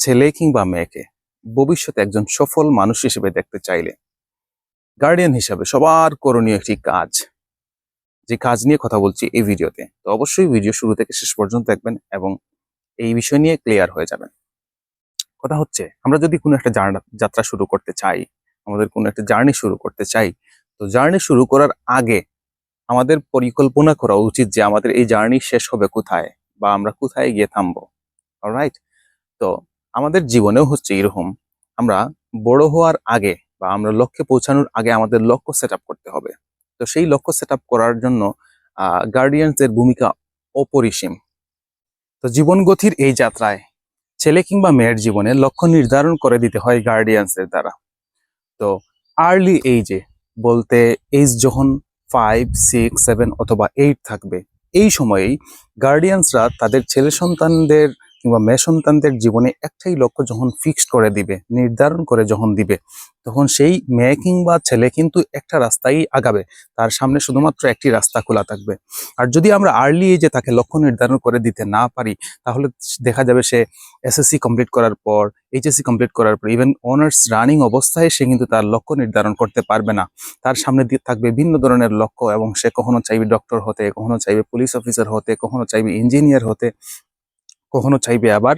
ছেলে কিংবা মেয়েকে ভবিষ্যতে একজন সফল মানুষ হিসেবে দেখতে চাইলে গার্ডিয়ান হিসাবে সবার করণীয় একটি কাজ। যে কাজ নিয়ে কথা বলছি এই ভিডিওতে, তো অবশ্যই ভিডিও শুরু থেকে শেষ পর্যন্ত দেখবেন এবং এই বিষয় নিয়ে ক্লিয়ার হয়ে যাবেন। কথা হচ্ছে, আমরা যদি কোনো একটা যাত্রা শুরু করতে চাই, আমাদের কোনো একটা জার্নি শুরু করতে চাই, তো জার্নি শুরু করার আগে আমাদের পরিকল্পনা করা উচিত যে আমাদের এই জার্নি শেষ হবে কোথায় বা আমরা কোথায় গিয়ে থামবো। রাইট তো আমাদের জীবনেও হচ্ছে এরকম। আমরা বড় হওয়ার আগে বা আমরা লক্ষ্যে পৌঁছানোর আগে আমাদের লক্ষ্য সেট করতে হবে। তো সেই লক্ষ্য সেট করার জন্য গার্ডিয়ানসের ভূমিকা অপরিসীম। তো জীবন গতির এই যাত্রায় ছেলে কিংবা মেয়ের জীবনে লক্ষ্য নির্ধারণ করে দিতে হয় গার্ডিয়ানসের দ্বারা। তো আর্লি এইজে বলতে এইজ যখন ফাইভ সিক্স সেভেন অথবা এইট থাকবে, এই সময়েই গার্ডিয়ানসরা তাদের ছেলে সন্তানদের কিংবা মেয়ে সন্তানদের জীবনে একটাই লক্ষ্য যখন ফিক্সড করে দিবে, নির্ধারণ করে যখন দিবে, তখন সেই মেয়ে কিংবা ছেলে কিন্তু একটা রাস্তাই আগাবে। তার সামনে শুধুমাত্র একটি রাস্তা খোলা থাকবে। আর যদি আমরা আর্লি এজে তাকে লক্ষ্য নির্ধারণ করে দিতে না পারি, তাহলে দেখা যাবে সে এসএসসি কমপ্লিট করার পর এইচএসসি কমপ্লিট করার পর ইভেন অনার্স রানিং অবস্থায় সে কিন্তু তার লক্ষ্য নির্ধারণ করতে পারবে না। তার সামনে দিয়ে থাকবে ভিন্ন ধরনের লক্ষ্য এবং সে কখনো চাইবে ডক্টর হতে, কখনো চাইবে পুলিশ অফিসার হতে, কখনো চাইবে ইঞ্জিনিয়ার হতে। কখনো চাইবে আবার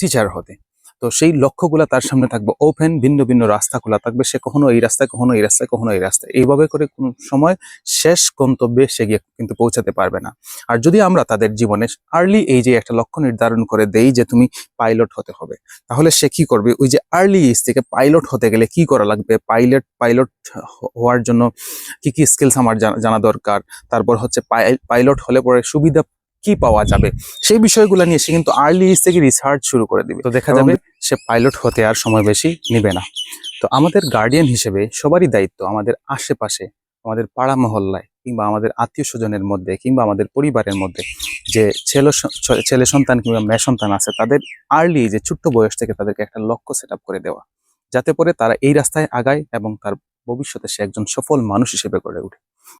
টিচার হতে। তো সেই লক্ষ্যগুলো তার সামনে থাকবে ওপেন ভিন্ন ভিন্ন রাস্তা খোলা থাকবে। সে কখনো এই রাস্তায়, কখনো এই রাস্তায়, কখনো এই রাস্তায়। এইভাবে করে কোন সময় শেষ গন্তব্যে সে গিয়ে কিন্তু পৌঁছাতে পারবে না। আর যদি আমরা তাদের জীবনে আর্লি এই যে একটা লক্ষ্য নির্ধারণ করে দেই যে তুমি পাইলট হতে হবে, তাহলে সে কি করবে? ওই যে আর্লি এজ থেকে পাইলট হতে গেলে কি করা লাগবে? পাইলট পাইলট হওয়ার জন্য কি কি স্কিলস আমার জানা- দরকার? তারপর হচ্ছে পাইলট হলে পরে সুবিধা কি পাওয়া যাবে? সেই বিষয়গুলো নিয়ে সে কিন্তু আর্লি এজ থেকে রিসার্চ শুরু করে দিবে। তো দেখা যাবে। সে পাইলট হতে আর সময় বেশি নেবে না। তো আমাদের গার্ডিয়ান হিসেবে সবারই দায়িত্ব আমাদের আশেপাশে আমাদের পাড়া মহল্লায় কিংবা আমাদের আত্মীয় স্বজনের মধ্যে কিংবা আমাদের পরিবারের মধ্যে যে ছেলে ছেলে সন্তান কিংবা মেয়ে সন্তান আছে তাদের আর্লি যে ছোট্ট বয়স থেকে তাদেরকে একটা লক্ষ্য সেট করে দেওয়া। যাতে করে তারা এই রাস্তায় আগায় এবং তার ভবিষ্যতে সে একজন সফল মানুষ হিসেবে গড়ে ওঠে